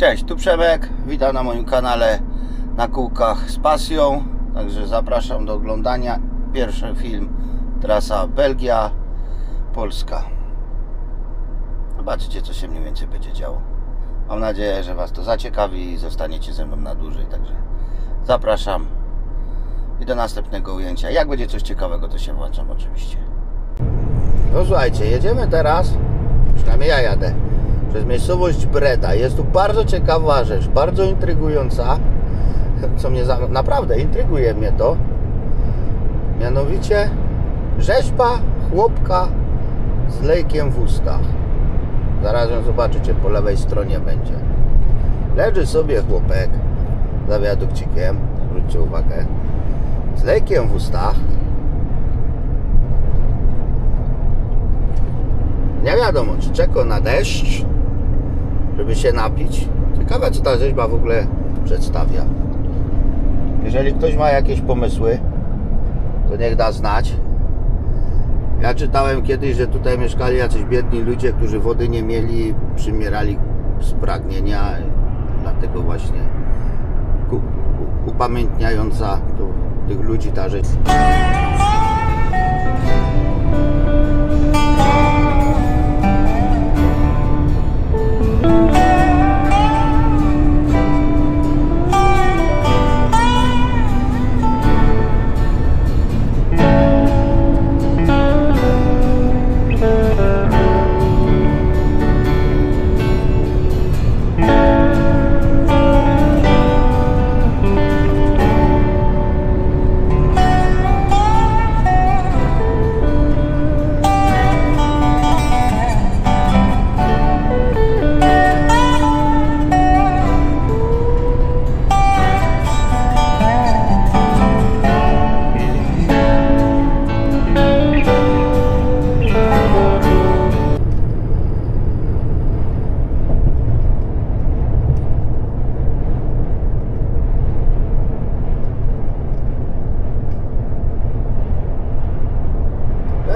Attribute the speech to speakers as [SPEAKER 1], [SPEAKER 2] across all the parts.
[SPEAKER 1] Cześć, tu Przemek, witam na moim kanale na kółkach z pasją. Także zapraszam do oglądania. Pierwszy film, trasa Belgia, Polska. Zobaczycie, co się mniej więcej będzie działo. Mam nadzieję, że Was to zaciekawi i zostaniecie ze mną na dłużej. Także zapraszam i do następnego ujęcia. Jak będzie coś ciekawego, to się włączam oczywiście. No słuchajcie, jedziemy teraz, przynajmniej ja jadę, przez miejscowość Breda. Jest tu bardzo ciekawa rzecz, bardzo intrygująca, co mnie za, naprawdę intryguje mnie to. Mianowicie rzeźba chłopka z lejkiem w ustach. Zaraz ją zobaczycie, po lewej stronie będzie. Leży sobie chłopek za wiadukcikiem, zwróćcie uwagę, z lejkiem w ustach. Nie wiadomo, czy czeka na deszcz, żeby się napić. Ciekawe, co ta rzeźba w ogóle przedstawia. Jeżeli ktoś ma jakieś pomysły, to niech da znać. Ja czytałem kiedyś, że tutaj mieszkali jacyś biedni ludzie, którzy wody nie mieli, przymierali z pragnienia. Dlatego właśnie upamiętniająca tu, tych ludzi ta rzecz.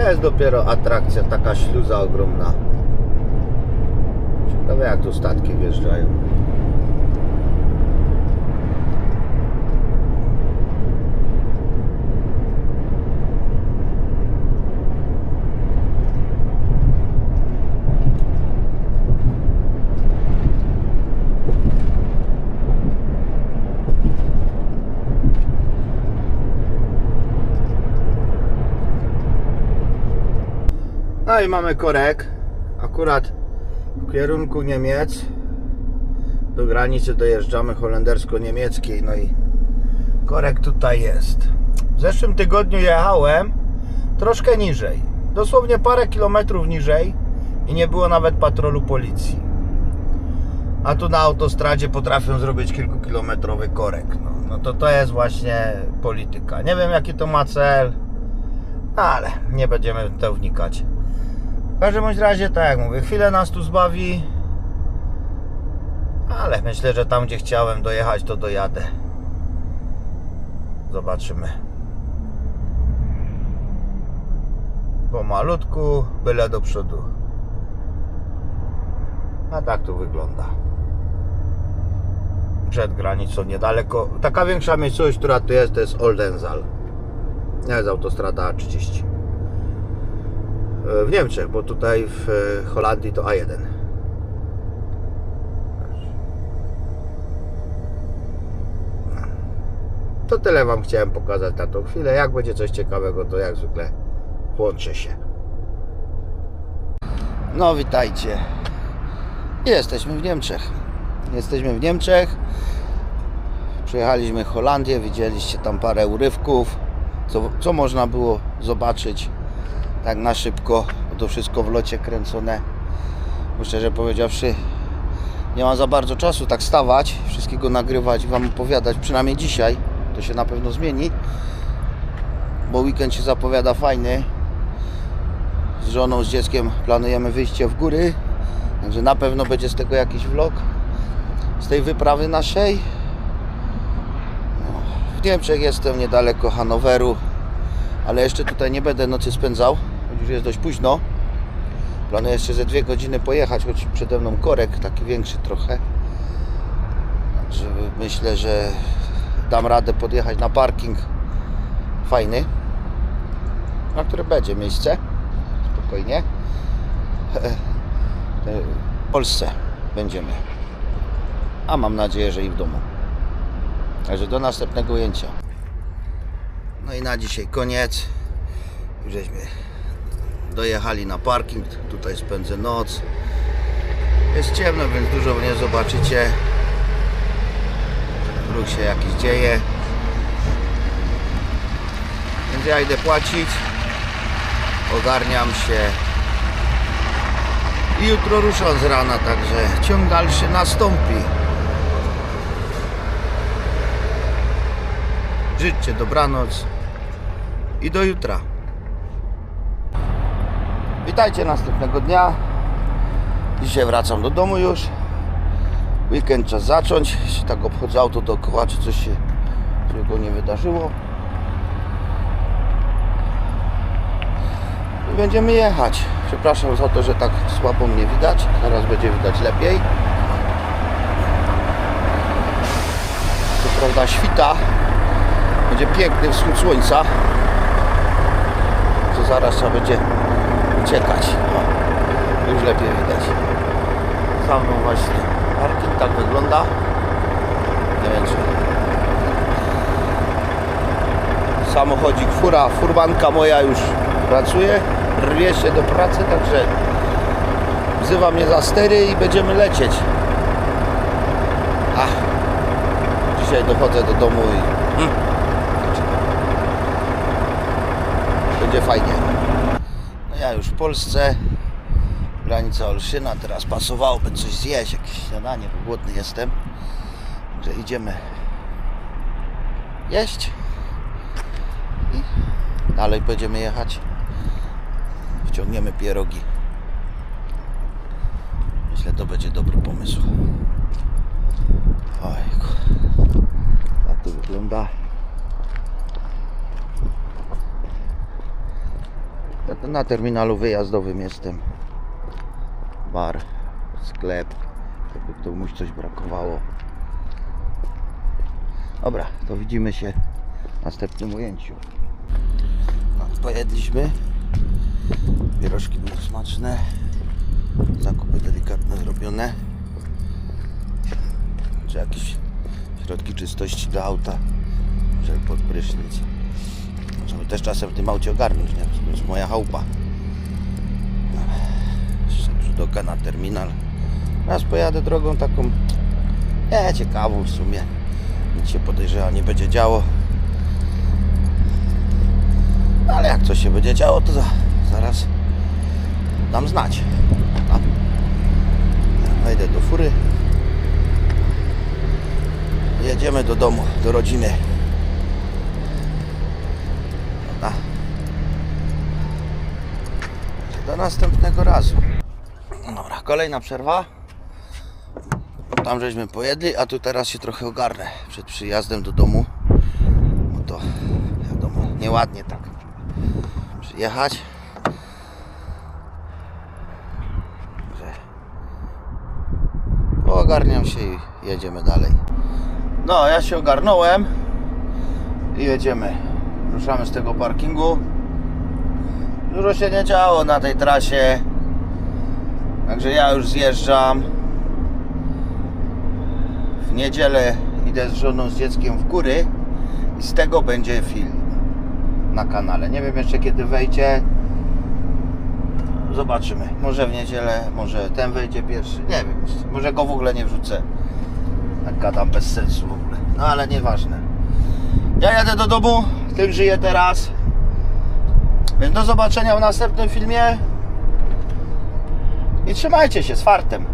[SPEAKER 1] Jest dopiero atrakcja, taka śluza ogromna. Ciekawe jak tu statki wjeżdżają. No i mamy korek. Akurat w kierunku Niemiec. Do granicy dojeżdżamy holendersko-niemieckiej. No i korek tutaj jest. W zeszłym tygodniu jechałem troszkę niżej. Dosłownie parę kilometrów niżej i nie było nawet patrolu policji. A tu na autostradzie potrafią zrobić kilkukilometrowy korek. No, no to to jest właśnie polityka. Nie wiem jaki to ma cel, ale nie będziemy w to wnikać. W każdym bądź razie, tak jak mówię, chwilę nas tu zbawi, ale myślę, że tam gdzie chciałem dojechać, to dojadę. Zobaczymy. Pomalutku, byle do przodu. A tak tu wygląda. Przed granicą niedaleko. Taka większa miejscowość, która tu jest, to jest Oldenzal. Jest autostrada A30 w Niemczech, bo tutaj w e, Holandii to A1. To tyle Wam chciałem pokazać na tą chwilę. Jak będzie coś ciekawego, to jak zwykle włączę się. No, witajcie. Jesteśmy w Niemczech. Jesteśmy w Niemczech. Przyjechaliśmy Holandię, widzieliście tam parę urywków, co, co można było zobaczyć tak na szybko, bo to wszystko w locie kręcone. Bo szczerze powiedziawszy, nie mam za bardzo czasu tak stawać, wszystkiego nagrywać i Wam opowiadać, przynajmniej dzisiaj. To się na pewno zmieni, bo weekend się zapowiada fajny. Z żoną, z dzieckiem planujemy wyjście w góry, także na pewno będzie z tego jakiś vlog, z tej wyprawy naszej. No, W Niemczech jestem niedaleko Hanoweru, ale jeszcze tutaj nie będę nocy spędzał, już jest dość późno. Planuję jeszcze ze dwie godziny pojechać, choć przede mną korek, taki większy trochę. że myślę, że dam radę podjechać na parking fajny, na który będzie miejsce. Spokojnie. W Polsce będziemy. A mam nadzieję, że i w domu. Także do następnego ujęcia. No i na dzisiaj koniec. Już żeśmy dojechali na parking. Tutaj spędzę noc. Jest ciemno, więc dużo nie zobaczycie. Ruch się jakiś dzieje. Więc ja idę płacić. Ogarniam się. I jutro ruszam z rana, także ciąg dalszy nastąpi. Życzcie dobranoc i do jutra. Witajcie następnego dnia. Dzisiaj wracam do domu już. Weekend czas zacząć. Jeśli tak obchodzę auto dookoła, czy coś się złego nie wydarzyło. I będziemy jechać. Przepraszam za to, że tak słabo mnie widać. Teraz będzie widać lepiej. Co prawda świta. Będzie piękny wschód słońca. Zaraz trzeba będzie uciekać. O, już lepiej widać. Za mną właśnie parking tak wygląda. Nie wiem czy samochodzik, fura, furmanka moja już pracuje, rwie się do pracy, także wzywa mnie za stery i będziemy lecieć. Ach, dzisiaj dochodzę do domu i mm, będzie fajnie. Ja już w Polsce, granica Olszyna, teraz pasowałoby coś zjeść, jakieś śniadanie, bo głodny jestem. Także idziemy jeść i dalej będziemy jechać. Wciągniemy pierogi. Myślę, to będzie dobry pomysł. Ojku. Tak to wygląda. Ja to Na terminalu wyjazdowym jestem. Bar, sklep, żeby komuś coś brakowało. Dobra, to widzimy się w następnym ujęciu. No, pojedliśmy. Pierożki były smaczne. Zakupy delikatne zrobione. Czy jakieś środki czystości do auta, żeby pod prysznic. Możemy też czasem w tym aucie ogarnąć, nie? To jest moja chałupa. No, Jeszcze już do na terminal. Raz pojadę drogą taką nie ciekawą w sumie. Nic się podejrzewa nie będzie działo. Ale jak coś się będzie działo, to za, zaraz dam znać. Wejdę do fury. Jedziemy do domu, do rodziny. Dobra. Do następnego razu. Dobra, kolejna przerwa. Tam żeśmy pojedli, a tu teraz się trochę ogarnę przed przyjazdem do domu. Bo to wiadomo, nieładnie tak przyjechać. Ogarniam się i jedziemy dalej. No, ja się ogarnąłem i jedziemy. Ruszamy z tego parkingu. Dużo się nie działo na tej trasie. Także ja już zjeżdżam. W niedzielę idę z żoną, z dzieckiem w góry i z tego będzie film na kanale. Nie wiem jeszcze kiedy wejdzie. Zobaczymy. Może w niedzielę, może ten wejdzie pierwszy. Nie wiem. Może go w ogóle nie wrzucę. Tak gadam bez sensu w ogóle. No ale nieważne. Ja jadę do domu. Tym żyję teraz. Więc do zobaczenia w następnym filmie. I trzymajcie się z fartem.